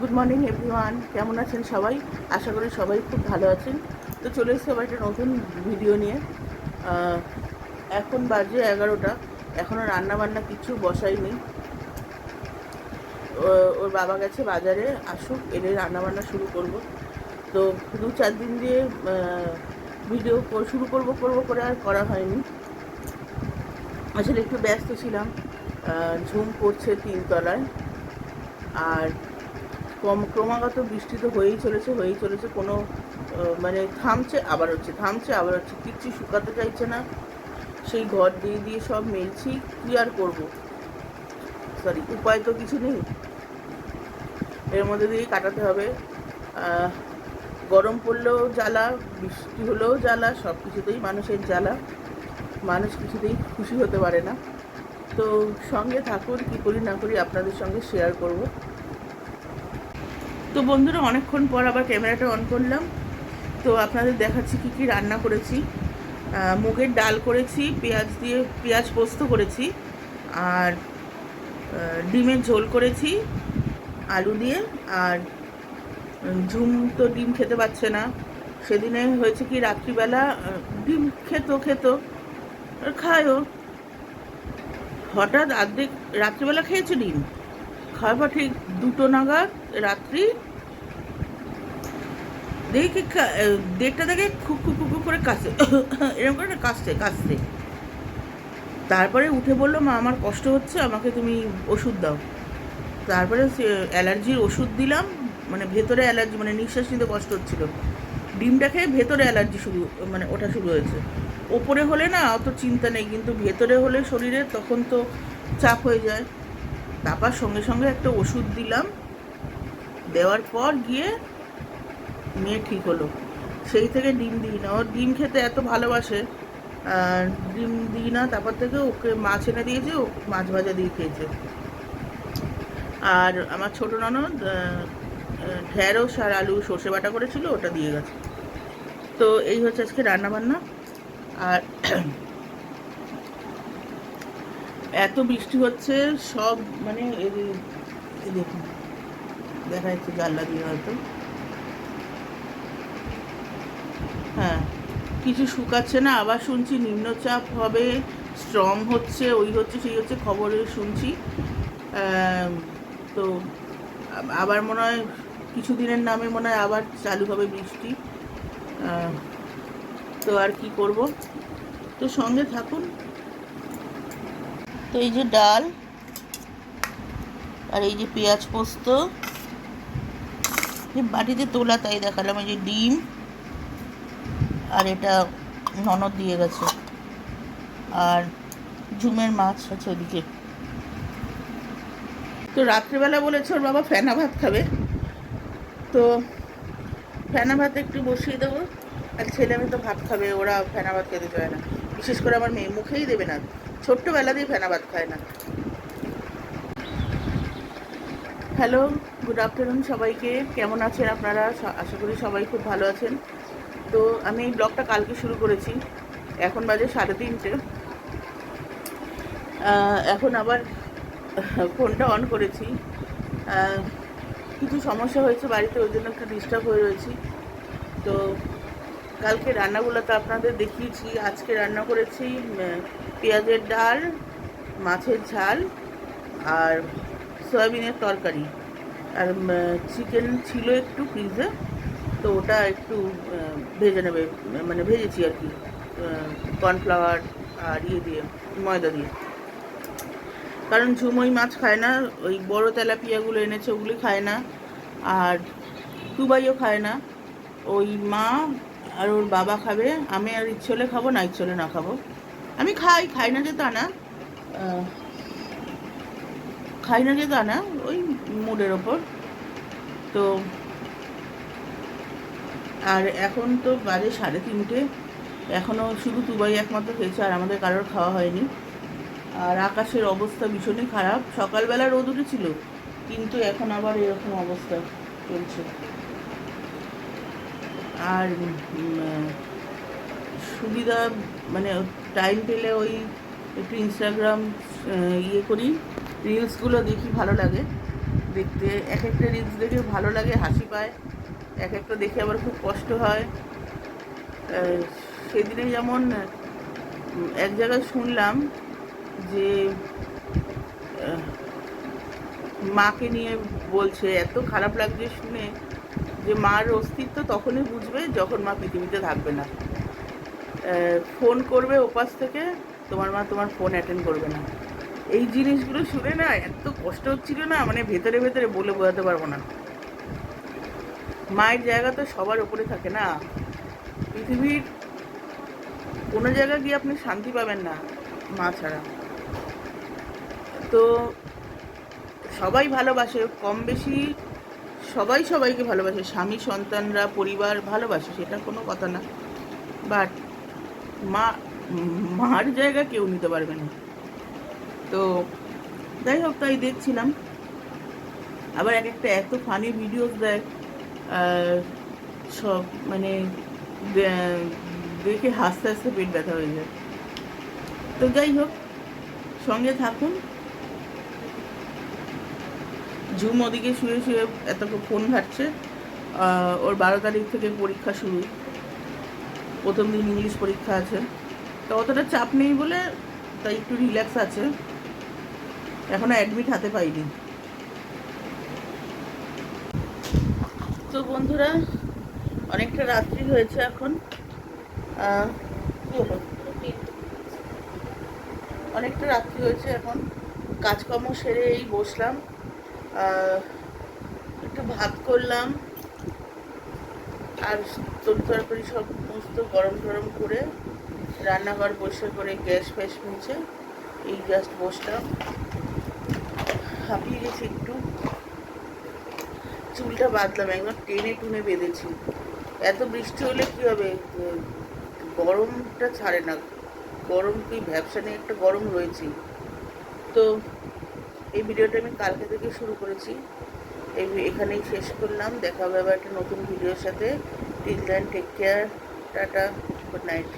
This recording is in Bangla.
গুড মর্নিং এভরিওয়ান কেমন আছেন সবাই? আশা করি সবাই খুব ভালো আছেন। তো চলে এসেছি আবার একটা নতুন ভিডিও নিয়ে। এখন বাজে এগারোটা। এখনও রান্না বান্না কিছু বসাইনি। ওর বাবা গেছে বাজারে, আসুক এলে রান্না বান্না শুরু করব। তো দু চার দিন দিয়ে ভিডিও শুরু করব করব করে আর করা হয়নি। আসলে একটু ব্যস্ত ছিলাম। ঝুম পড়ছে তিনতলায়। আর ক্রম, ক্রমাগত বৃষ্টি তো হয়েই চলেছে হয়েই চলেছে, কোনো মানে থামছে, আবার হচ্ছে, থামছে, আবার হচ্ছে, কিচ্ছু শুকাতে চাইছে না। সেই ঘর দিয়ে দিয়ে সব মেলছি, কী আর করব? সরি উপায় তো কিছু নেই। এর মধ্যে দিয়েই কাটাতে হবে। গরম পড়লেও জ্বালা, বৃষ্টি হলেও জ্বালা, সব কিছুতেই মানুষের জ্বালা। মানুষ কিছুতেই খুশি হতে পারে না। তো সঙ্গে থাকুন, কী করি না করি আপনাদের সঙ্গে শেয়ার করব। তো বন্ধুরা, অনেকক্ষণ পর আবার ক্যামেরাটা অন করলাম। তো আপনাদের দেখাচ্ছি কী কী রান্না করেছি। মুগের ডাল করেছি, পেঁয়াজ দিয়ে, পেঁয়াজ পোস্ত করেছি, আর ডিমের ঝোল করেছি, আলু দিয়ে, আর ঝুম তো ডিম খেতে পাচ্ছে না। সেদিনে হয়েছে কি, রাত্রিবেলা ডিম খেত খেত খায়ও। হঠাৎ অর্ধেক রাত্রিবেলা খেয়েছে ডিম। খাওয়ার পর ঠিক দুটো নাগাদ, রাত্রি দেখি দেড়টা থেকে খুব খুব খুব করে কাশে এরকম করে না কাশছে কাশছে তারপরে উঠে বলল, মা, আমার কষ্ট হচ্ছে, আমাকে তুমি ওষুধ দাও। তারপরে অ্যালার্জির ওষুধ দিলাম মানে ভেতরে অ্যালার্জি মানে নিঃশ্বাস নিতে কষ্ট হচ্ছিল। ডিমটা খেয়ে ভেতরে অ্যালার্জি শুরু মানে ওঠা শুরু হয়েছে। ওপরে হলে না, অত চিন্তা নেই, কিন্তু ভেতরে হলে শরীরে তখন তো চাপ হয়ে যায়। তারপর সঙ্গে সঙ্গে একটা ওষুধ দিলাম। দেওয়ার পর গিয়ে মেয়ে ঠিক হলো। সেই থেকে ডিম দিই না। ওর ডিম খেতে এত ভালোবাসে। ডিম দিই না, তারপর থেকে ওকে মাছ এনে দিয়েছে, ও মাছ ভাজা দিয়ে খেয়েছে। আর আমার ছোটো ননদ ঢ্যাঁড়স আর আলু সর্ষে বাটা করেছিল, ওটা দিয়ে গেছে। তো এই হচ্ছে আজকে রান্না বান্না আর এত বৃষ্টি হচ্ছে, সব মানে দেখুন। দেখা যাচ্ছে জানলা দিয়ে হয়তো। হ্যাঁ। কিছু শুকাচ্ছে না, আবার শুনছি নিম্নচাপ হবে স্ট্রং হচ্ছে, ওই হচ্ছে, সেই হচ্ছে খবরে শুনছি। তো আবার মনে হয় কিছুদিনের নামে মনে হয় আবার চালু হবে বৃষ্টি। তো আর কি করব? তো সঙ্গে থাকুন। তো এই যে ডাল, আর এই যে পেঁয়াজ পোস্ত বাটিতে তোলা তাই দেখালাম, এই যে ডিম। আর এটা ননদ দিয়ে গেছে। আর ঝুমের মাছ আছে ওদিকে। তো রাত্রিবেলা বলেছে ওর বাবা ফেনা ভাত খাবে। তো ফেনা ভাত একটু বসিয়ে দেবো। আর ছেলে মেয়ে তো ভাত খাবে, ওরা ফেনা ভাত খেতে চায় না। বিশেষ করে আমার মেয়ে মুখেই দেবে না। ছোট্টবেলা দিয়ে ফেনা ভাত খায় না। হ্যালো, গুড আফটারনুন সবাইকে। কেমন আছেন আপনারা? আশা করি সবাই খুব ভালো আছেন। তো আমি এই ব্লগটা কালকে শুরু করেছি। এখন বাজে সাড়ে তিনটে। এখন আবার ফোনটা অন করেছি। কিছু সমস্যা হয়েছে বাড়িতে, ওই জন্য একটু ডিস্টার্ব হয়ে রয়েছি। তো কালকে রান্নাগুলো তো আপনাদের দেখিয়েছি। আজকে রান্না করেছি পেঁয়াজের ডাল, মাছের ঝাল আর সয়াবিনের তরকারি। আর চিকেন ছিল একটু ফ্রিজে তো ওটা একটু ভেজে নেবে মানে ভেজেছি আর কি কর্নফ্লাওয়ার আর ইয়ে দিয়ে, ময়দা দিয়ে। কারণ ঝুমই মাছ খায় না, ওই বড় তেলাপিয়াগুলো এনেছে ওগুলি খায় না, আর টুবাইও খায় না। ওই মা আর ওর বাবা খাবে, আমি আর ইচ্ছে হলে খাব, না ইচ্ছে হলে না খাব। আমি খাই খাই না যে তা না খাই না যে তা না, ওই মুডের ওপর। তো আর এখন তো বাজে সাড়ে তিনটে। এখনও শুধু তুবাই একমাত্র খেয়েছে আর আমাদের কারোর খাওয়া হয়নি। আর আকাশের অবস্থা ভীষণই খারাপ। সকালবেলা রোদ উঠেছিল, কিন্তু এখন আবার এরকম অবস্থা চলছে। আর সুবিধা মানে টাইম পেলে ওই একটু ইনস্টাগ্রাম ইয়ে করি। রিলসগুলো দেখি, ভালো লাগে। দেখতে, এক একটা রিলস দেখে ভালো লাগে, হাসি পায়। এক একটা দেখে আবার খুব কষ্ট হয়। সেদিনে যেমন এক জায়গায় শুনলাম যে মাকে নিয়ে বলছে, এত খারাপ লাগছে শুনে যে মার অস্তিত্ব তখনই বুঝবে যখন মা পৃথিবীতে থাকবে না। ফোন করবে ওপাশ থেকে, তোমার মা তোমার ফোন অ্যাটেন্ড করবে না। এই জিনিসগুলো শুনে না এত কষ্ট হচ্ছিল না মানে ভেতরে ভেতরে বলে বোঝাতে পারব না। মায়ের জায়গা তো সবার উপরে থাকে না। পৃথিবীর কোনো জায়গায় গিয়ে আপনি শান্তি পাবেন না মা ছাড়া। তো সবাই ভালোবাসে কম বেশি সবাই সবাইকে ভালোবাসে, স্বামী সন্তানরা, পরিবার ভালোবাসে, সেটা কোনো কথা না। বাট মা, মার জায়গা কেউ নিতে পারবে না। তো যাই হোক, তাই দেখছিলাম। আবার এক একটা এত ফানি ভিডিওস দেয়। সব মানে দেখে হাসতে হাসতে পেট ব্যথা হয়ে যায়। তো যাই হোক, সঙ্গে থাকুন। ঝুম ওদিকে শুয়ে শুয়ে এত ফোন ঘাটছে। ওর বারো তারিখ থেকে পরীক্ষা শুরু। প্রথম দিন ইংলিশ পরীক্ষা আছে। তো অতটা চাপ নেই বলে, তাই একটু রিল্যাক্স আছে। এখনও অ্যাডমিট হাতে পাইনি। তো বন্ধুরা, অনেকটা রাত্রি হয়েছে এখন। অনেকটা রাত্রি হয়েছে এখন। কাজকর্ম সেরে এই বসলাম। একটু ভাত করলাম। আর তরি তরকারি সব সমস্ত গরম টরম করে রান্নাঘর বসে করে গ্যাস ফ্যাস মুছে এই জাস্ট বসলাম। হাঁপিয়ে গেছি চুলটা বাঁধলাম একদম টেনে টুনে বেঁধেছি। এত বৃষ্টি হলে কি হবে? গরমটা ছাড়ে না। গরম কি, ব্যবসা নিয়ে একটা গরম রয়েছে। তো এই ভিডিওটা আমি কালকে থেকে শুরু করেছি। এই এখানেই শেষ করলাম। দেখা হবে একটা নতুন ভিডিওর সাথে। Till then take care tata good night